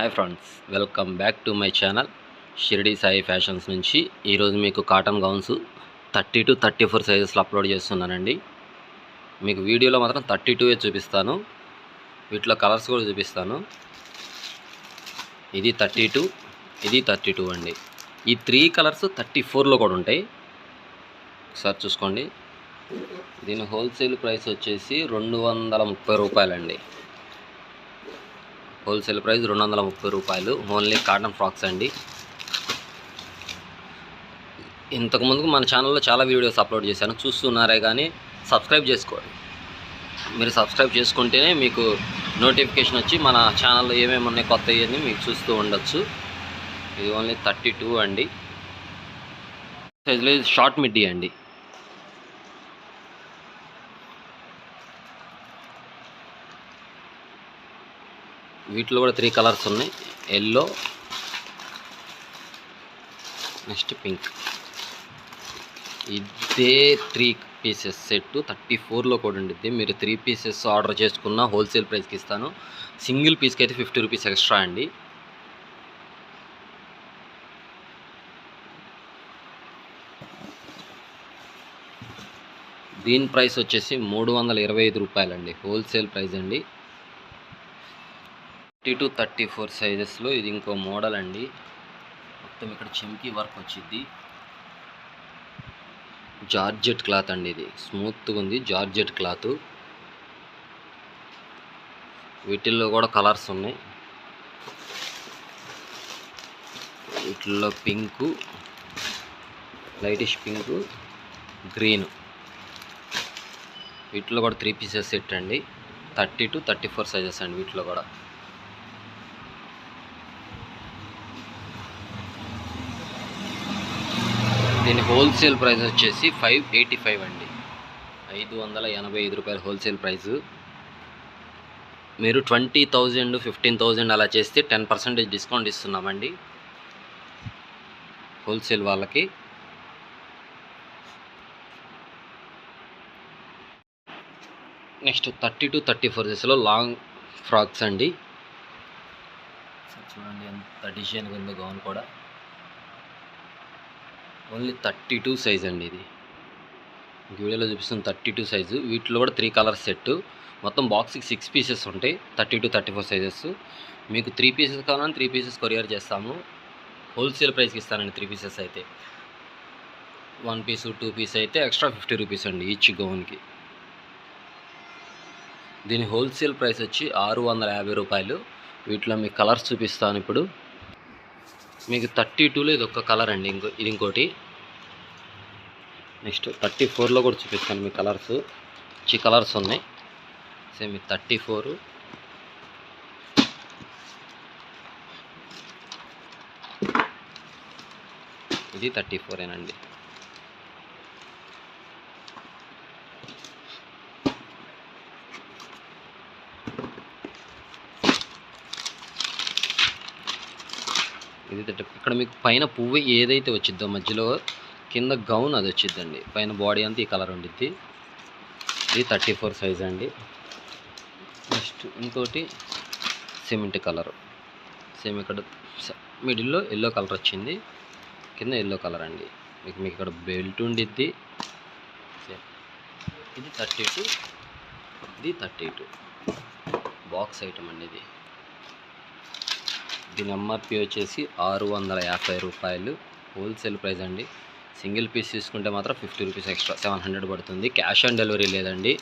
Hi friends welcome back to my channel Shirdi Sai fashions నుంచి. ఈరోజు మీకు cotton gowns thirty two thirty four సైజెస్లో upload చేస్తున్నానండి. మీకు వీడియోలో మాత్రం థర్టీ టూవే చూపిస్తాను. వీటిలో కలర్స్ కూడా చూపిస్తాను. ఇది థర్టీ టూ ఇది థర్టీ టూ అండి. ఈ త్రీ కలర్స్ థర్టీ ఫోర్లో కూడా ఉంటాయి. ఒకసారి చూసుకోండి. దీని హోల్సేల్ ప్రైస్ వచ్చేసి రెండు వందల ముప్పై రూపాయలండి. హోల్సేల్ ప్రైస్ రెండు వందల ముప్పై రూపాయలు. ఓన్లీ కాటన్ ఫ్రాక్స్ అండి. ఇంతకుముందుకు మన ఛానల్లో చాలా వీడియోస్ అప్లోడ్ చేశాను. చూస్తున్నారే కానీ సబ్స్క్రైబ్ చేసుకోండి. మీరు సబ్స్క్రైబ్ చేసుకుంటేనే మీకు నోటిఫికేషన్ వచ్చి మన ఛానల్లో ఏమేమి ఉన్నాయి కొత్తవి అని మీకు చూస్తూ ఉండొచ్చు. ఇది ఓన్లీ థర్టీ టూ అండి. సైజులో షార్ట్ మిడ్డీ అండి. వీటిలో కూడా త్రీ కలర్స్ ఉన్నాయి. ఎల్లో నెక్స్ట్ పింక్ ఇదే త్రీ పీసెస్ సెట్ థర్టీ ఫోర్లో కూడా ఉండిద్ది. మీరు త్రీ పీసెస్ ఆర్డర్ చేసుకున్న హోల్సేల్ ప్రైస్కి ఇస్తాను. సింగిల్ పీస్కి అయితే ఫిఫ్టీ రూపీస్ ఎక్స్ట్రా అండి. దీని ప్రైస్ వచ్చేసి మూడు వందల ఇరవై ఐదు రూపాయలండి. హోల్సేల్ ప్రైస్ అండి. థర్టీ టు థర్టీ ఫోర్ సైజెస్లో ఇది ఇంకో మోడల్ అండి. మొత్తం ఇక్కడ చెంకీ వర్క్ వచ్చింది జార్జెట్ క్లాత్ అండి ఇది. స్మూత్గా ఉంది జార్జెట్ క్లాత్. వీటిల్లో కూడా కలర్స్ ఉన్నాయి. వీటిల్లో పింకు లైటిష్ పింకు గ్రీన్. వీటిలో కూడా త్రీ పీసెస్ సెట్ అండి. Thirty two thirty four sizes అండి వీటిలో కూడా. దీని హోల్సేల్ ప్రైస్ వచ్చేసి ఫైవ్ ఎయిటీ ఫైవ్ అండి. ఐదు వందల ఎనభై ఐదు రూపాయలు హోల్సేల్ ప్రైస్. మీరు ట్వంటీ థౌజండ్ ఫిఫ్టీన్ థౌజండ్ అలా చేస్తే టెన్ పర్సెంటేజ్ డిస్కౌంట్ ఇస్తున్నామండి. హోల్సేల్ వాళ్ళకి. Next thirty two thirty four డేస్లో లాంగ్ ఫ్రాక్స్ అండి. చూడండి ఎంత డిజైన్గా ఉందో గౌన్ కూడా. ఓన్లీ థర్టీ టూ సైజ్ అండి ఇది. వీడియోలో చూపిస్తుంది థర్టీ టూ సైజు. వీటిలో కూడా త్రీ కలర్స్ సెట్ మొత్తం బాక్స్కి సిక్స్ పీసెస్ ఉంటాయి. Thirty two thirty four sizes. మీకు త్రీ పీసెస్ కావాలని త్రీ పీసెస్ కొరియర్ చేస్తాము. హోల్సేల్ ప్రైస్కి ఇస్తానండి త్రీ పీసెస్ అయితే. వన్ పీస్ టూ పీస్ అయితే ఎక్స్ట్రా ఫిఫ్టీ రూపీస్ అండి ఈచ్ గౌన్కి దీని హోల్సేల్ ప్రైస్ వచ్చి ఆరు వందల యాభై రూపాయలు. వీటిలో మీకు కలర్స్ చూపిస్తాను ఇప్పుడు. మీకు థర్టీ టూలో ఇది ఒక కలర్ అండి. ఇంకో ఇది ఇంకోటి. నెక్స్ట్ థర్టీ ఫోర్లో కూడా చూపిస్తాను మీ కలర్స్ చి కలర్స్ ఉన్నాయి. సేమ్ మీకు థర్టీ ఫోర్. ఇది థర్టీ ఫోరేనండి ఇది ఇక్కడ మీకు పైన పువ్వు ఏదైతే వచ్చిద్దో మధ్యలో కింద గౌన్ అది వచ్చిద్దండి. పైన బాడీ అంతా ఈ కలర్ ఉండిద్ది. ఇది థర్టీ ఫోర్ సైజ్ అండి. నెక్స్ట్ ఇంకోటి సిమెంట్ కలర్. సేమ్ ఇక్కడ మిడిల్లో ఎల్లో కలర్ వచ్చింది. కింద ఎల్లో కలర్ అండి. మీకు మీకు ఇక్కడ బెల్ట్ ఉండిద్ది. ఇది థర్టీ టూ. ఇది థర్టీ టూ. బాక్స్ ఐటమ్ అండి ఇది. దీని ఎంఆర్పి వచ్చేసి ఆరు వందల యాభై రూపాయలు. హోల్సేల్ ప్రైస్ అండి. సింగిల్ పీస్ తీసుకుంటే మాత్రం fifty rupees extra seven hundred పడుతుంది. క్యాష్ ఆన్ డెలివరీ లేదండి.